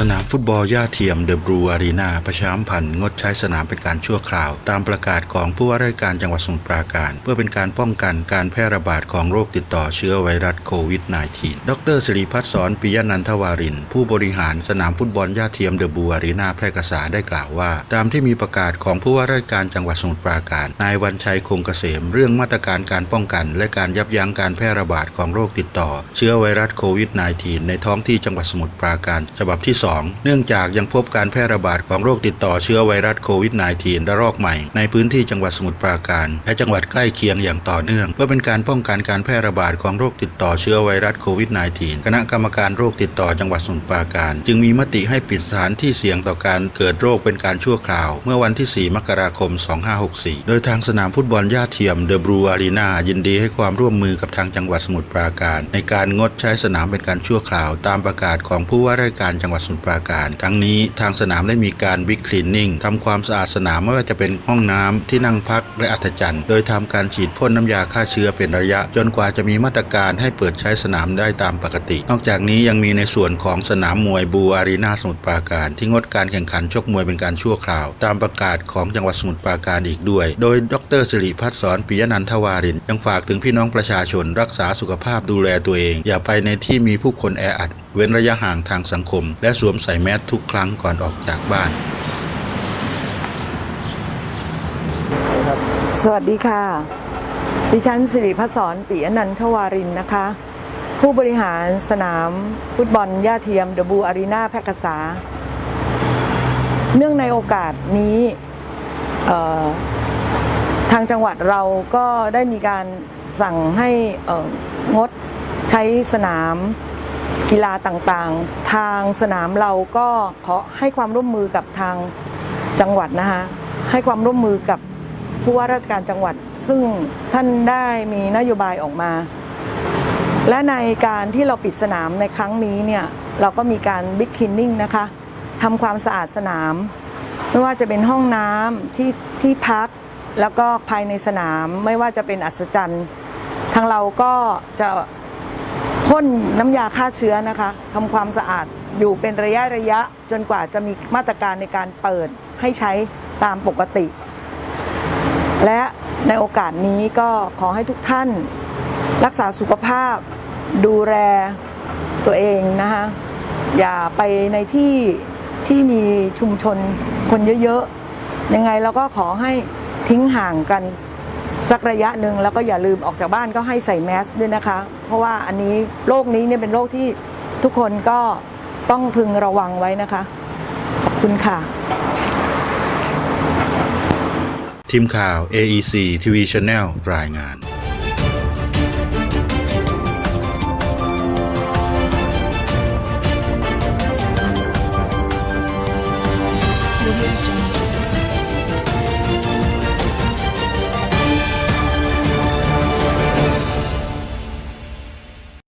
สนามฟุตบอลย่าเทียมเดอะบลูอารีนาประชาสัมพันธ์งดใช้สนามเป็นการชั่วคราว ตามประกาศของผู้ว่าราชการจังหวัดสมุทรปราการ เพื่อเป็นการป้องกันการแพร่ระบาดของโรคติดต่อเชื้อไวรัสโควิด -19 ดรสิริพัฒน์สอนปิยนันทวาริน ผู้บริหารสนามฟุตบอลย่าเทียมเดอะบลูอารีนาแพร่กษาได้กล่าวว่า ตามที่มีประกาศของผู้ว่าราชการจังหวัดสมุทรปราการ นายวันชัยคงเกษม เรื่องมาตรการการป้องกัน และการยับยั้งการแพร่ระบาดของโรคติดต่อ เชื้อไวรัสโควิด -19 ในท้องที่จังหวัดสมุทรปราการฉบับที่2เนื่องจากยังพบการแพร่ระบาดของโรคติดต่อเชื้อไวรัสโควิด -19 ระลอกใหม่ ในพื้นที่จังหวัดสมุทรปราการ และจังหวัดใกล้เคียงอย่างต่อเนื่อง เพื่อเป็นการป้องกันการแพร่ระบาดของโรคติดต่อเชื้อไวรัสโควิด -19 คณะกรรมการโรคติดต่อจังหวัดสมุทรปราการ จึงมีมติให้ปิดสถานที่เสี่ยงต่อการเกิดโรคเป็นการชั่วคราว เมื่อวันที่ 4 มกราคม 2564 โดยทางสนามฟุตบอลย่าเทียมเดอะบลูอารีนายินดีให้ความร่วมมือกับทางจังหวัดสมุทรปราการ ในการงดใช้สนามเป็นการชั่วคราว ตามประกาศของผู้ว่าราชการจังหวัดสมุทรปราการ ทั้งนี้ทางสนามได้มีการบิ๊กคลีนนิ่งทำความสะอาดสนามไม่ว่าจะเป็นห้องน้ำที่นั่งพักและอัฐจันทร์ โดยทำการฉีดพ่นน้ำยาฆ่าเชื้อเป็นระยะ จนกว่าจะมีมาตรการให้เปิดใช้สนามได้ตามปกติ นอกจากนี้ยังมีในส่วนของสนามมวยบูอารีนาสมุทรปราการ ที่งดการแข่งขันชกมวยเป็นการชั่วคราว ตามประกาศของจังหวัดสมุทรปราการอีกด้วย โดยดรสิริพัฒน์สอนปิยนันทวารินยังฝากถึงพี่น้องประชาชนรักษาสุขภาพดูแลตัวเอง อย่าไปในที่มีผู้คนแออัด เว้นระยะห่างทางสังคม และสวมใส่แมสทุกครั้งก่อนออกจากบ้าน สวัสดีค่ะ ดิฉันสิริพัฒน์สอนปิยนันทวารินนะคะ ผู้บริหารสนามฟุตบอลย่าเทียมเดอะบูอารีนาแพร่กษา เนื่องในโอกาสนี้ทางจังหวัดเราก็ได้มีการสั่งให้งดใช้สนาม กีฬาต่างๆ ทางสนามเราก็ขอให้ความร่วมมือกับทางจังหวัดนะคะให้ความร่วมมือกับผู้ว่าราชการจังหวัด ซึ่งท่านได้มีนโยบายออกมา และในการที่เราปิดสนามในครั้งนี้เนี่ยเราก็มีการบิ๊กคินนิ่งนะคะทำความสะอาดสนาม ไม่ว่าจะเป็นห้องน้ำที่ที่พักแล้วก็ภายในสนามไม่ว่าจะเป็นอัศจรรย์ ทางเราก็จะ พ่นน้ำยาฆ่าเชื้อนะคะทำความสะอาดอยู่เป็นระยะระยะจนกว่าจะมีมาตรการในการเปิดให้ใช้ตามปกติ และในโอกาสนี้ก็ขอให้ทุกท่าน รักษาสุขภาพ ดูแลตัวเองนะคะอย่าไปในที่ที่มีชุมชนคนเยอะๆ ยังไงเราก็ขอให้ทิ้งห่างกัน สักระยะหนึ่งแล้วก็อย่าลืมออกจากบ้านก็ให้ใส่แมสด้วยนะคะ เพราะว่าอันนี้โรคนี้เนี่ยเป็นโรคที่ทุกคนก็ต้องพึงระวังไว้นะคะ ขอบคุณค่ะ ทีมข่าว AEC TV Channel รายงาน